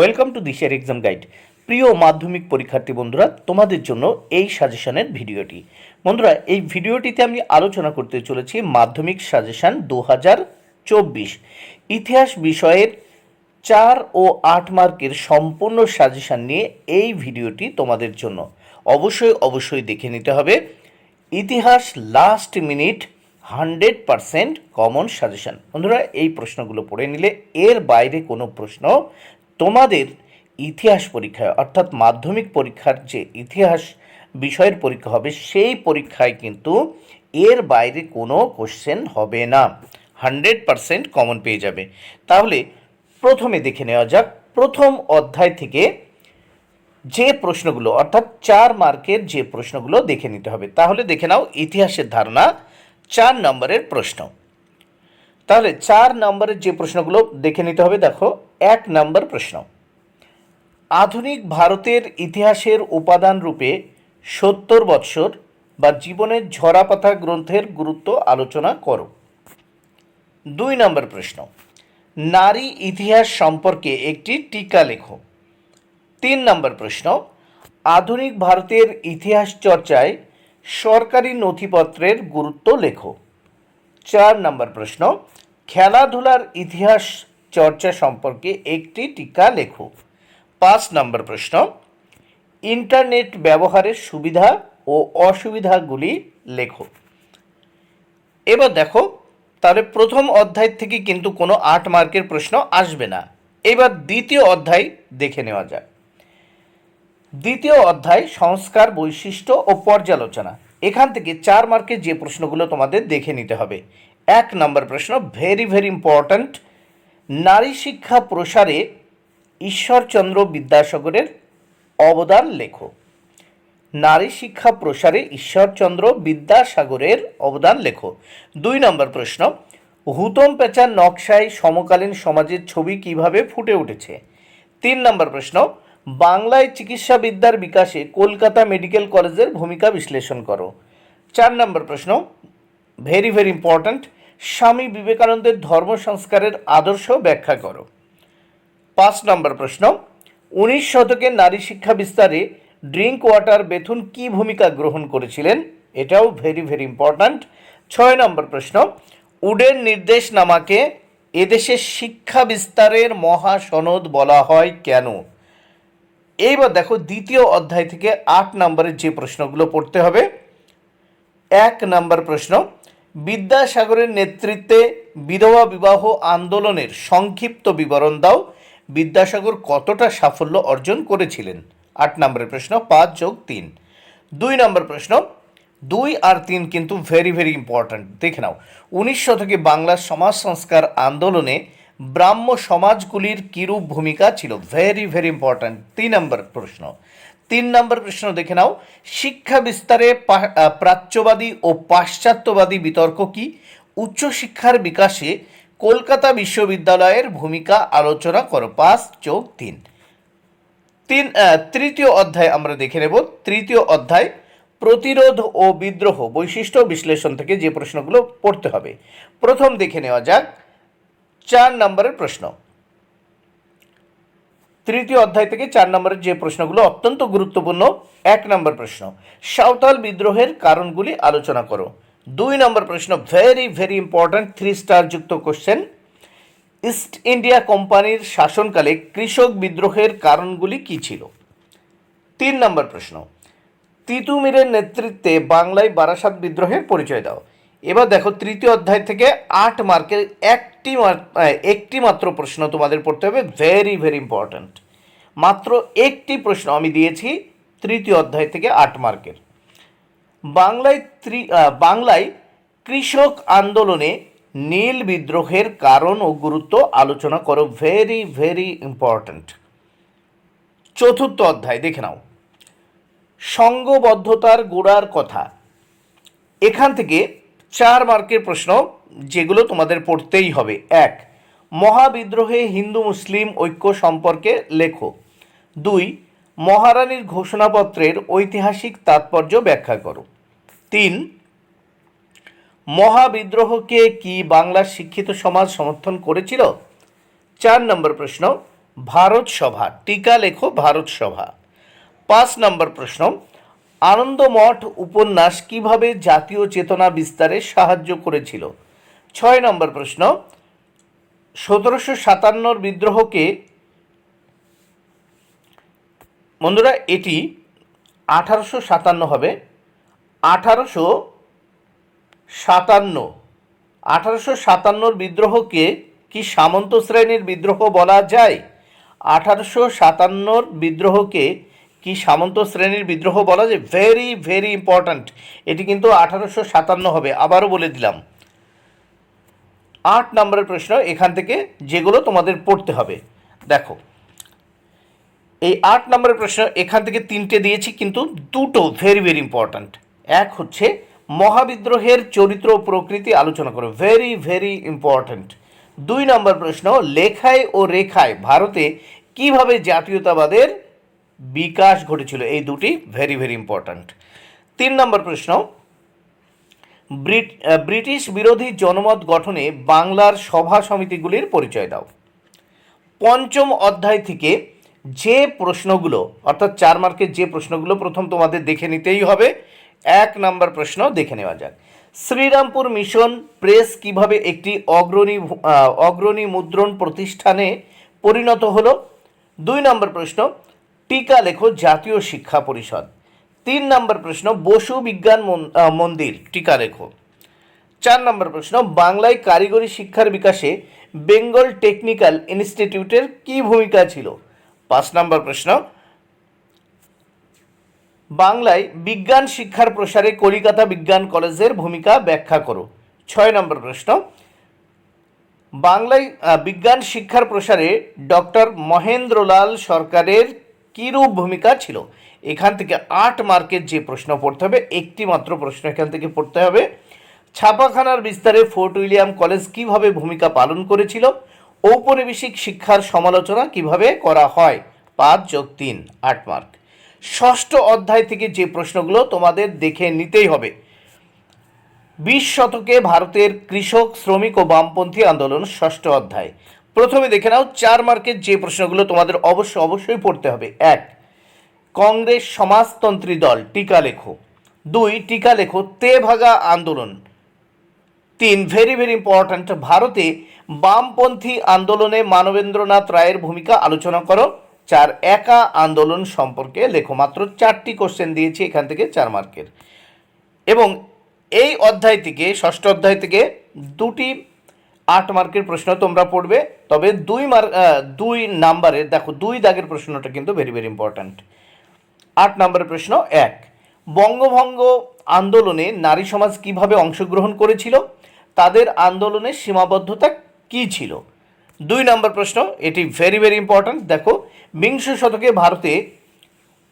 Welcome to দিশের exam guide. প্রিয় মাধ্যমিক পরীক্ষার্থী বন্ধুরা, তোমাদের জন্য এই সাজেশনের ভিডিওটি। বন্ধুরা, এই ভিডিওটিতে আমি আলোচনা করতে চলেছি মাধ্যমিক সাজেশান দু হাজার চব্বিশ। ইতিহাস বিষয়ের চার ও আট মার্কের সম্পূর্ণ সাজেশান নিয়ে এই ভিডিওটি তোমাদের জন্য। অবশ্যই অবশ্যই দেখে নিতে হবে। ইতিহাস last minute hundred percent common suggestion. বন্ধুরা, এই প্রশ্নগুলো পড়ে নিলে এর বাইরে কোনো প্রশ্ন তোমাদের ইতিহাস পরীক্ষায়, অর্থাৎ মাধ্যমিক পরীক্ষার যে ইতিহাস বিষয়ের পরীক্ষা হবে, সেই পরীক্ষায় কিন্তু এর বাইরে কোনো কোশ্চেন হবে না। হান্ড্রেড পারসেন্ট কমন পেয়ে যাবে। তাহলে প্রথমে দেখে নেওয়া যাক, প্রথম অধ্যায় থেকে যে প্রশ্নগুলো, অর্থাৎ চার মার্কের যে প্রশ্নগুলো দেখে নিতে হবে। তাহলে দেখে নাও ইতিহাসের ধারণা, চার নম্বরের প্রশ্ন। তাহলে চার নম্বরের যে প্রশ্নগুলো দেখে নিতে হবে, দেখো এক নম্বর প্রশ্ন। আধুনিক ভারতের ইতিহাসের উপাদান রূপে সত্তর বৎসর বা জীবনের ঝরাপাতা গ্রন্থের গুরুত্ব আলোচনা করো। দুই নম্বর প্রশ্ন, নারী ইতিহাস সম্পর্কে একটি টিকা লেখো। তিন নম্বর প্রশ্ন, আধুনিক ভারতের ইতিহাস চর্চায় সরকারি নথিপত্রের গুরুত্ব লেখো। চার নম্বর প্রশ্ন, খেলাধুলার ইতিহাস চর্চা সম্পর্কে একটি টিকা লেখো। পাঁচ নম্বর প্রশ্ন, ইন্টারনেট ব্যবহারের সুবিধা ও অসুবিধাগুলি লেখো। এবার দেখো, তাহলে প্রথম অধ্যায় থেকে কিন্তু কোনো আট মার্কের প্রশ্ন আসবে না। এবার দ্বিতীয় অধ্যায় দেখে নেওয়া যাক। দ্বিতীয় অধ্যায়, সংস্কার বৈশিষ্ট্য ও পর্যালোচনা। এখান থেকে চার মার্কের যে প্রশ্নগুলো তোমাদের দেখে নিতে হবে। এক নম্বর প্রশ্ন ভেরি ভেরি ইম্পর্ট্যান্ট নারী শিক্ষা প্রসারে ঈশ্বরচন্দ্র বিদ্যাসাগরের অবদান লেখো। নারী শিক্ষা প্রসারে ঈশ্বরচন্দ্র বিদ্যাসাগরের অবদান লেখো। দুই নম্বর প্রশ্ন, হুতম পেঁচার নকশায় সমকালীন সমাজের ছবি কীভাবে ফুটে উঠেছে? তিন নম্বর প্রশ্ন, বাংলায় চিকিৎসাবিদ্যার বিকাশে কলকাতা মেডিকেল কলেজের ভূমিকা বিশ্লেষণ করো। চার নম্বর প্রশ্ন, ভেরি ভেরি ইম্পর্ট্যান্ট স্বামী বিবেকানন্দের ধর্ম সংস্কারের আদর্শ ব্যাখ্যা করো। পাঁচ নম্বর প্রশ্ন, উনিশ শতকের নারী শিক্ষা বিস্তারে ড্রিঙ্ক ওয়াটার বেথুন কি ভূমিকা গ্রহণ করেছিলেন? এটাও ভেরি ভেরি ইম্পর্ট্যান্ট। ছয় নম্বর প্রশ্ন, উডের নির্দেশনামাকে এদেশের শিক্ষা বিস্তারের মহাসনদ বলা হয় কেন? এইবার দেখো দ্বিতীয় অধ্যায় থেকে আট নম্বরের যে প্রশ্নগুলো পড়তে হবে। এক নম্বর প্রশ্ন বিদ্যাসাগরের নেতৃত্বে বিধবা বিবাহ আন্দোলনের সংক্ষিপ্ত বিবরণ দাও। বিদ্যাসাগর কতটা সাফল্য অর্জন করেছিলেন? আট নম্বরের প্রশ্ন, পাঁচ যোগ তিন। দুই নম্বর প্রশ্ন, দুই আর তিন কিন্তু ভেরি ভেরি ইম্পর্ট্যান্ট দেখে নাও, উনিশ শতকে বাংলার সমাজ সংস্কার আন্দোলনে ব্রাহ্ম সমাজগুলির কিরূপ ভূমিকা ছিল? ভেরি ভেরি ইম্পর্ট্যান্ট তিন নম্বর প্রশ্ন তিন নম্বর প্রশ্ন দেখে নাও। শিক্ষা বিস্তারে প্রাচ্যবাদী ও পাশ্চাত্যবাদী বিতর্ক কি? উচ্চশিক্ষার বিকাশে কলকাতা বিশ্ববিদ্যালয়ের ভূমিকা আলোচনা করো। পাঁচ যোগ তিন। তিন তৃতীয় অধ্যায় আমরা দেখে নেব। তৃতীয় অধ্যায়, প্রতিরোধ ও বিদ্রোহ, বৈশিষ্ট্য বিশ্লেষণ থেকে যে প্রশ্নগুলো পড়তে হবে। প্রথম দেখে নেওয়া যাক। চার নম্বরের প্রশ্ন। তৃতীয় অধ্যায় থেকে চার নম্বরের যে প্রশ্নগুলো অত্যন্ত গুরুত্বপূর্ণ, এক নম্বর প্রশ্ন, সাঁওতাল বিদ্রোহের কারণগুলি আলোচনা করো। দুই নম্বর প্রশ্ন very very important three star যুক্ত কোশ্চেন ইস্ট ইন্ডিয়া কোম্পানির শাসনকালে কৃষক বিদ্রোহের কারণগুলি কী ছিল? তিন নম্বর প্রশ্ন, তিতুমিরের নেতৃত্বে বাংলায় বারাসাত বিদ্রোহের পরিচয় দাও। এবার দেখো তৃতীয় অধ্যায় থেকে আট মার্কের একটি একটি মাত্র প্রশ্ন তোমাদের পড়তে হবে ভেরি ভেরি ইম্পর্ট্যান্ট মাত্র একটি প্রশ্ন আমি দিয়েছি তৃতীয় অধ্যায় থেকে আট মার্কের। বাংলায় ত্রি বাংলায় কৃষক আন্দোলনে নীল বিদ্রোহের কারণ ও গুরুত্ব আলোচনা করো ভেরি ভেরি ইম্পর্ট্যান্ট চতুর্থ অধ্যায়, দেখে নাও। সঙ্গবদ্ধতার গোড়ার কথা। এখান থেকে চার মার্কের প্রশ্ন যেগুলো তোমাদের পড়তেই হবে। এক, মহাবিদ্রোহে হিন্দু মুসলিম ঐক্য সম্পর্কে লেখো। দুই, মহারানীর ঘোষণাপত্রের ঐতিহাসিক তাৎপর্য ব্যাখ্যা করো। তিন, মহাবিদ্রোহকে কি বাংলার শিক্ষিত সমাজ সমর্থন করেছিল? চার নম্বর প্রশ্ন, ভারত সভা। টিকা লেখো, ভারত সভা। পাঁচ নম্বর প্রশ্ন আনন্দমঠ উপন্যাস কীভাবে জাতীয় চেতনা বিস্তারে সাহায্য করেছিল? ছয় নম্বর প্রশ্ন। সতেরোশো সাতান্নর বিদ্রোহকে বন্ধুরা, এটি আঠারোশো সাতান্ন হবে। আঠারোশো সাতান্ন। আঠারোশো সাতান্নর বিদ্রোহকে কি সামন্ত শ্রেণির বিদ্রোহ বলা যায়? আঠারোশো সাতান্নর বিদ্রোহকে কি সামন্ত শ্রেণির বিদ্রোহ বলা যায় ভেরি ভেরি ইম্পর্ট্যান্ট এটি কিন্তু আঠারোশো সাতান্ন হবে, আবারও বলে দিলাম। আট নম্বরের প্রশ্ন, এখান থেকে যেগুলো তোমাদের পড়তে হবে। দেখো, এই আট নম্বরের প্রশ্ন, এখান থেকে তিনটে দিয়েছি, কিন্তু দুটো ভেরি ভেরি ইম্পর্ট্যান্ট এক হচ্ছে, মহাবিদ্রোহের চরিত্র প্রকৃতি আলোচনা করো ভেরি ভেরি ইম্পর্ট্যান্ট দুই নম্বর প্রশ্ন, লেখায় ও রেখায় ভারতে কীভাবে জাতীয়তাবাদের বিকাশ ঘটেছিল। এই দুটি ভেরি ভেরি ইম্পর্ট্যান্ট তিন নম্বর প্রশ্ন, ব্রিট- ব্রিটিশ বিরোধী জনমত গঠনে বাংলার সভা সমিতিগুলির পরিচয় দাও। পঞ্চম অধ্যায় থেকে যে প্রশ্নগুলো, অর্থাৎ চার মার্কের যে প্রশ্নগুলো প্রথম তোমাদের দেখে নিতেই হবে, এক নম্বর প্রশ্ন দেখে নেওয়া যাক। শ্রীরামপুর মিশন প্রেস কীভাবে একটি অগ্রণী অগ্রণী মুদ্রণ প্রতিষ্ঠানে পরিণত হলো? দুই নম্বর প্রশ্ন টিকা লেখো জাতীয় শিক্ষা পরিষদ। তিন নম্বর প্রশ্ন, বসু বিজ্ঞান মন- মন্দির, টিকা লেখো। চার নম্বর প্রশ্ন, বাংলায় কারিগরি শিক্ষার বিকাশে বেঙ্গল টেকনিক্যাল ইনস্টিটিউটের কী ভূমিকা ছিল? পাঁচ নম্বর প্রশ্ন, বাংলায় বিজ্ঞান শিক্ষার প্রসারে কলিকাতা বিজ্ঞান কলেজের ভূমিকা ব্যাখ্যা করো। ছয় নম্বর প্রশ্ন, বাংলায় বিজ্ঞান শিক্ষার প্রসারে ডক্টর মহেন্দ্রলাল সরকারের কীরূপ ভূমিকা ছিল? এখান থেকে আট মার্কের যে প্রশ্ন পড়তে হবে একটি মাত্র প্রশ্ন এখান থেকে পড়তে হবে। ছাপাখানার বিস্তারে ফোর্ট উইলিয়াম কলেজ কীভাবে ভূমিকা পালন করেছিল? ঔপনিবেশিক শিক্ষার সমালোচনা কীভাবে করা হয়? পাঁচ যোগ তিন, আট মার্ক। ষষ্ঠ অধ্যায় থেকে যে প্রশ্নগুলো তোমাদের দেখে নিতেই হবে। বিশ শতকে ভারতের কৃষক, শ্রমিক ও বামপন্থী আন্দোলন, ষষ্ঠ অধ্যায়। প্রথমে দেখে নাও চার মার্কের যে প্রশ্নগুলো তোমাদের অবশ্য অবশ্যই পড়তে হবে। এক, কংগ্রেস সমাজতন্ত্রী দল, টিকা লেখো। দুই, টিকা লেখো, তে ভাগা আন্দোলন। তিন ভেরি ভেরি ইম্পর্ট্যান্ট ভারতে বামপন্থী আন্দোলনে মানবেন্দ্রনাথ রায়ের ভূমিকা আলোচনা করো। চার, একা আন্দোলন সম্পর্কে লেখো। মাত্র চারটি কোশ্চেন দিয়েছি এখান থেকে চার মার্কের। এবং এই অধ্যায় থেকে, ষষ্ঠ অধ্যায় থেকে দুটি আট মার্কের প্রশ্ন তোমরা পড়বে, তবে দুই মার্ক দুই নাম্বারে, দেখো, দুই দাগের প্রশ্নটা কিন্তু ভেরি ভেরি ইম্পর্ট্যান্ট আট নম্বরের প্রশ্ন এক, বঙ্গভঙ্গ আন্দোলনে নারী সমাজ কীভাবে অংশগ্রহণ করেছিল? তাদের আন্দোলনের সীমাবদ্ধতা কি ছিল? দুই নম্বর প্রশ্ন, এটি ভেরি ভেরি ইম্পর্ট্যান্ট দেখো, বিংশ শতকে ভারতে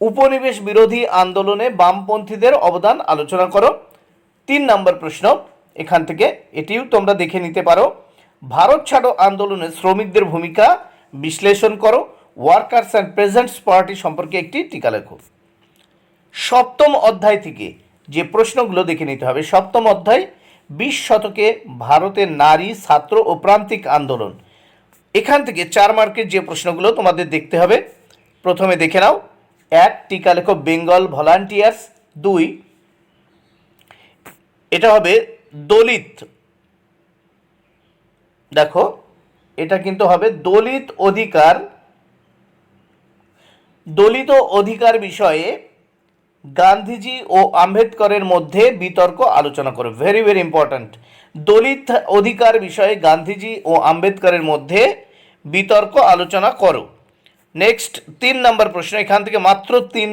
উপনিবেশ বিরোধী আন্দোলনে বামপন্থীদের অবদান আলোচনা করো। তিন নম্বর প্রশ্ন, এখান থেকে এটিও তোমরা দেখে নিতে পারো। ভারত ছাড়ো আন্দোলনে শ্রমিকদের ভূমিকা বিশ্লেষণ করো। ওয়ার্কার্স অ্যান্ড প্রেজেন্টস পার্টি সম্পর্কে একটি টিকা লেখো। সপ্তম অধ্যায় থেকে যে প্রশ্নগুলো দেখে নিতে হবে, সপ্তম অধ্যায়, বিশ শতকে ভারতের নারী, ছাত্র ও প্রান্তিক আন্দোলন। এখান থেকে চার মার্কের যে প্রশ্নগুলো তোমাদের দেখতে হবে, প্রথমে দেখে নাও। এক, টিকা লেখো, বেঙ্গল ভলান্টিয়ার্স। দুই, এটা হবে দলিত দেখো, এটা কিন্তু হবে দলিত অধিকার। দলিত অধিকার বিষয়ে গান্ধীজি ও আম্বেদকরের মধ্যে বিতর্ক আলোচনা করো। ভেরি ভেরি ইম্পর্ট্যান্ট দলিত অধিকার বিষয়ে গান্ধীজি ও আম্বেদকরের মধ্যে বিতর্ক আলোচনা করো। নেক্সট তিন নম্বর প্রশ্ন। এখান থেকে মাত্র তিন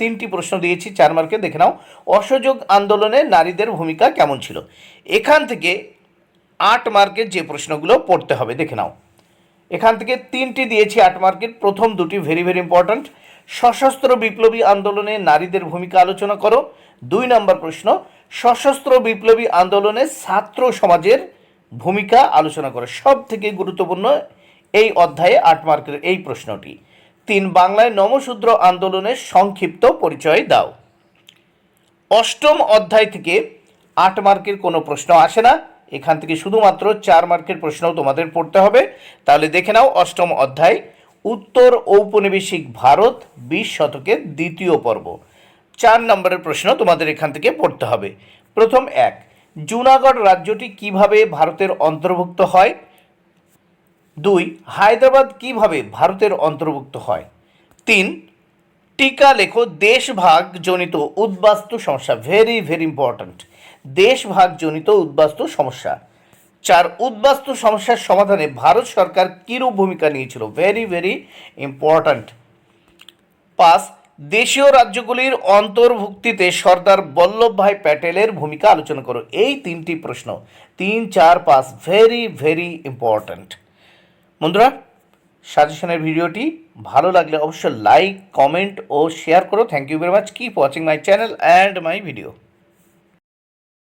তিনটি প্রশ্ন দিয়েছি, চার মার্কে দেখে নাও। অসহযোগ আন্দোলনে নারীদের ভূমিকা কেমন ছিল? এখান থেকে আট মার্কের যে প্রশ্নগুলো পড়তে হবে, দেখে নাও। এখান থেকে তিনটি দিয়েছি আট মার্কের, প্রথম দুটি ভেরি ভেরি ইম্পর্ট্যান্ট সশস্ত্র বিপ্লবী আন্দোলনে নারীদের ভূমিকা আলোচনা করো। দুই নম্বর প্রশ্ন, সশস্ত্র বিপ্লবী আন্দোলনে ছাত্র সমাজের ভূমিকা আলোচনা করো। সব থেকে গুরুত্বপূর্ণ এই অধ্যায়ে আট মার্কের এই প্রশ্নটি। তিন, বাংলায় নমশূদ্র আন্দোলনের সংক্ষিপ্ত পরিচয় দাও। অষ্টম অধ্যায় থেকে আট মার্কের কোনো প্রশ্ন আসে না। এখান থেকে শুধুমাত্র চার মার্কের প্রশ্ন তোমাদের পড়তে হবে। তাহলে দেখে নাও অষ্টম অধ্যায়, উত্তর ঔপনিবেশিক ভারত, বিশ শতকের দ্বিতীয় পর্ব। চার নম্বরের প্রশ্ন তোমাদের এখান থেকে পড়তে হবে। প্রথম এক, জুনাগড় রাজ্যটি কীভাবে ভারতের অন্তর্ভুক্ত হয়? দুই, হায়দ্রাবাদ কীভাবে ভারতের অন্তর্ভুক্ত হয়? তিন, টিকা লেখো দেশভাগ জনিত উদ্বাস্তু সমস্যা ভেরি ভেরি ইম্পর্ট্যান্ট দেশভাগ জনিত উদ্বাস্তু সমস্যা। চার উদ্বাস্তু সমস্যার সমাধানে ভারত সরকার কীরূপ ভূমিকা নিয়েছিল? ভেরি ভেরি ইম্পর্ট্যান্ট পাঁচ, দেশীয় রাজ্যগুলির অন্তর্ভুক্তিতে সর্দার বল্লভভাই প্যাটেলের ভূমিকা আলোচনা করো। এই তিনটি প্রশ্ন। তিন, চার, পাঁচ ভেরি ভেরি ইম্পর্ট্যান্ট বন্ধুরা সাজেশনের ভিডিওটি ভালো লাগলে অবশ্যই লাইক কমেন্ট ও শেয়ার করো। Thank you very much keep watching my channel and my video